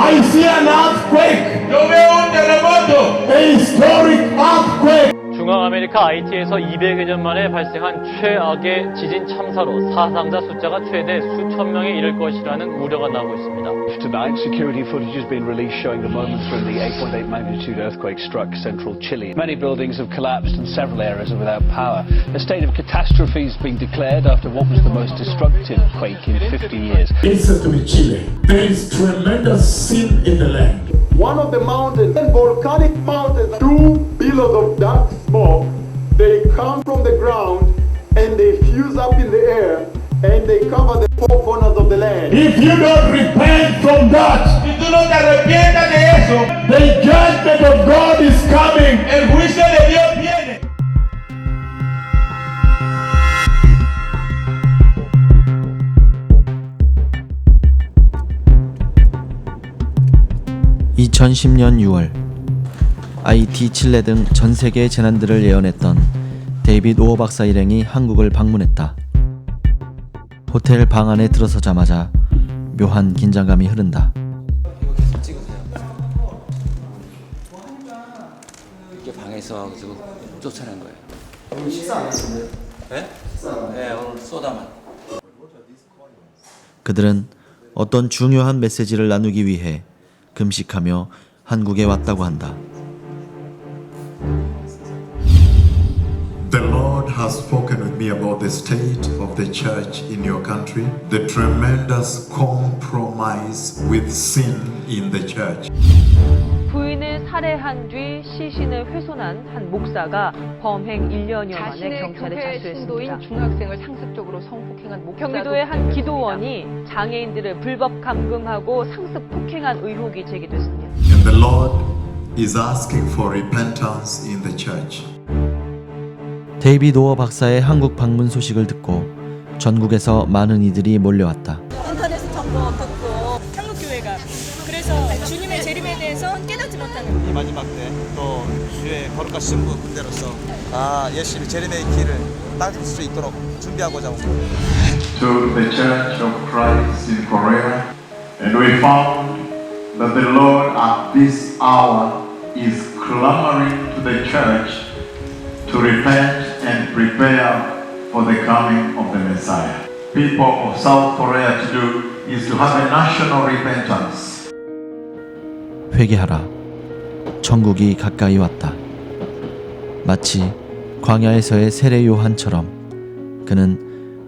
I see an earthquake, Yo veo un terremoto. a historic earthquake. 중앙아메리카 아이티에서 200여 년 만에 발생한 최악의 지진 참사로 사상자 숫자가 최대 수천 명에 이를 것이라는 우려가 나오고 있습니다. Tonight, security footage has been released showing the moments when the 8.8 magnitude earthquake struck central Chile. Many buildings have collapsed and several areas are without power. A state of catastrophe is being declared after what was the most destructive quake in 50 years. To me, Chile. There is tremendous sin in the land. One of the mountains, ground and they fuse up in the air and they cover the four corners of the land. If you don't repent from that, Si tú no te arrepientas de eso, the judgment of God is coming. el juicio de Dios viene. (2010년 6월) IT 칠레 등 전 세계의 재난들을 예언했던 데이빗 오어 박사 일행이 한국을 방문했다. 호텔 방 안에 들어서자마자 묘한 긴장감이 흐른다. 이렇게 방에서 가지고 쫓아낸 거예요. 오늘 식사 안 했는데? 네? 네, 오늘 쏘다만. 그들은 어떤 중요한 메시지를 나누기 위해 금식하며 한국에 왔다고 한다. has spoken with me about the state of the church in your country, the tremendous compromise with sin in the church. 부인을 살해한 뒤 시신을 훼손한 한 목사가 범행 1년여 만에 자신의 경찰에 교회 신도인 자수했습니다. 중학생을 상습적으로 성폭행한 목사 경기도의 한 기도원이 장애인들을 불법 감금하고 상습 폭행한 의혹이 제기됐습니다. And the Lord is asking for repentance in the church. 데이빗 오어 박사의 한국 방문 소식을 듣고 전국에서 많은 이들이 몰려왔다. 인터넷 정보 듣고 한국 교회가 그래서 주님의 재림에 대해서 깨닫지 못하는 이 마지막 때 또 주의 거룩한 신부 군대로서 아 열심히 재림의 길을 따질 수 있도록 준비하고자 옵니다. To the Church of Christ in Korea, and we found that the Lord at this hour is clamoring to the church to repent and prepare for the coming of the Messiah. People of South Korea to do is to have a national repentance. 회개하라. 천국이 가까이 왔다. 마치 광야에서의 세례 요한처럼 그는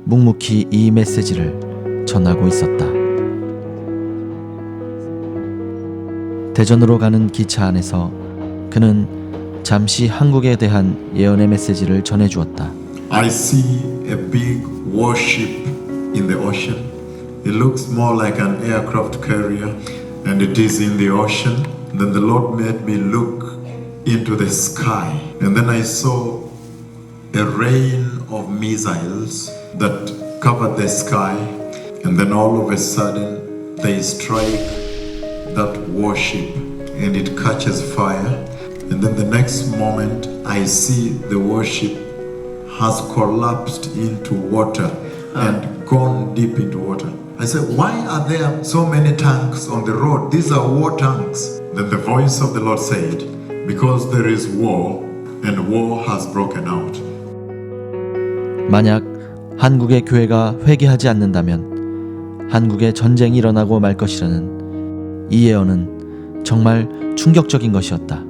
묵묵히 이 메시지를 전하고 있었다. 대전으로 가는 기차 안에서 그는 잠시 한국에 대한 예언의 메시지를 전해 주었다. I see a big warship in the ocean. It looks more like an aircraft carrier and it is in the ocean. Then the Lord made me look into the sky and then I saw a rain of missiles that covered the sky and then all of a sudden they strike that warship and it catches fire and then the next moment I see the warship has collapsed into water and gone deep into water. I said, Why are there so many tanks on the road? These are war tanks. Then the voice of the Lord said, Because there is war and war has broken out. 만약 한국의 교회가 회개하지 않는다면 한국에 전쟁이 일어나고 말 것이라는 이 예언은 정말 충격적인 것이었다.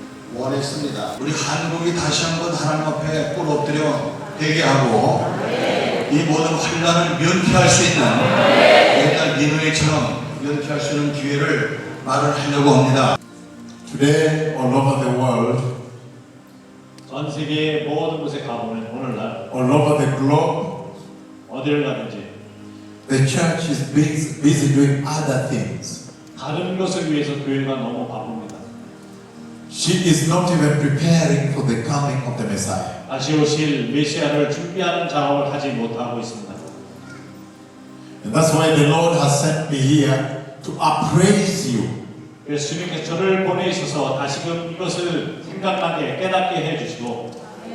원했습니다. 우리 한국이 다시 한번 하나님 앞에 꿇 엎드려 회개하고 이 모든 환란을 면피할 수 있는 옛날 니누에처럼 면피할 수 있는 기회를 말을 하려고 합니다. Today, all over the world, 전 세계의 모든 곳에 가보면 오늘날 all over the globe, 어디를 가든지 the church is busy, busy doing other things. 다른 것을 위해서 교회가 너무 바쁩니다. She is not even preparing for the coming of the Messiah. 다시 오실 메시아를 준비하는 작업을 하지 못하고 있습니다. And that's why the Lord has sent me here to appraise you. 그래서 주님께서 저를 보내셔서 다시금 이것을 생각나게 깨닫게 해주시고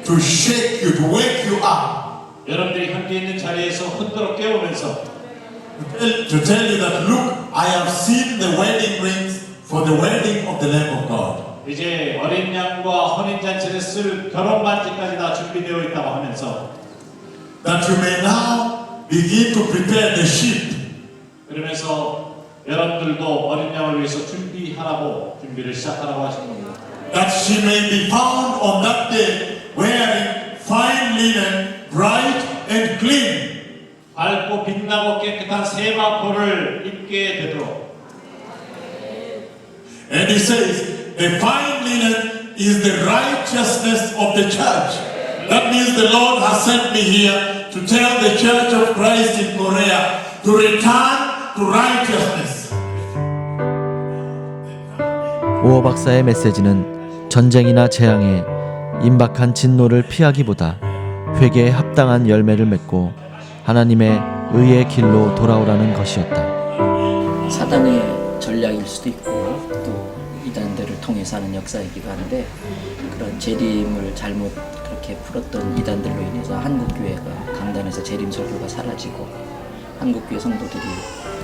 to shake you, to wake you up, 여러분들이 현재 있는 자리에서 흔들어 깨우면서 to tell, to tell you that look, I have seen the wedding rings for the wedding of the Lamb of God. 이제 어린 양과 혼인 잔치를 쓸 결혼 반지까지 다 준비되어 있다고 하면서 That you may now begin to prepare the sheep 그러면서 여러분들도 어린 양을 위해서 준비하라고 준비를 시작하라고 하시는 겁니다. that she may be found on that day wearing fine linen, bright and clean. 밝고 빛나고 깨끗한 세마포를 입게 되도록 And he says, the fine linen is the righteousness of the church. That means the Lord has sent me here to tell the church of Christ in Korea to return to righteousness. 오어 박사의 메시지는 전쟁이나 재앙에 임박한 진노를 피하기보다 회개에 합당한 열매를 맺고 하나님의 의의 길로 돌아오라는 것이었다. 사단의 전략일 수도 있고 또 이단들을 통해서 하는 역사이기도 한데 그런 재림을 잘못 그렇게 풀었던 이단들로 인해서 한국 교회가 강단에서 재림 설교가 사라지고 한국 교회 성도들이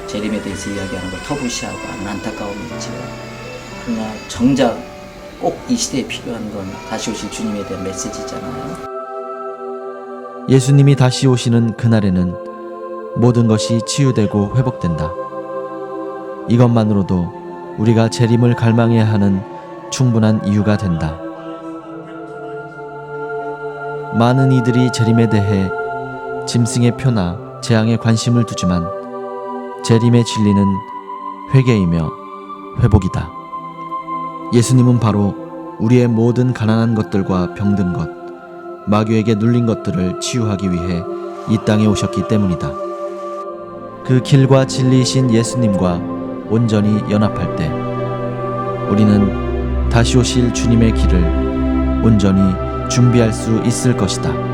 재림에 대해서 이야기하는 걸 터부시하고 하는 안타까움이 있지요. 그러나 정작 꼭 이 시대에 필요한 건 다시 오실 주님에 대한 메시지잖아요. 예수님이 다시 오시는 그날에는 모든 것이 치유되고 회복된다. 이것만으로도 우리가 재림을 갈망해야 하는 충분한 이유가 된다. 많은 이들이 재림에 대해 짐승의 표나 재앙에 관심을 두지만 재림의 진리는 회개이며 회복이다. 예수님은 바로 우리의 모든 가난한 것들과 병든 것, 마귀에게 눌린 것들을 치유하기 위해 이 땅에 오셨기 때문이다. 그 길과 진리이신 예수님과 온전히 연합할 때 우리는 다시 오실 주님의 길을 온전히 준비할 수 있을 것이다.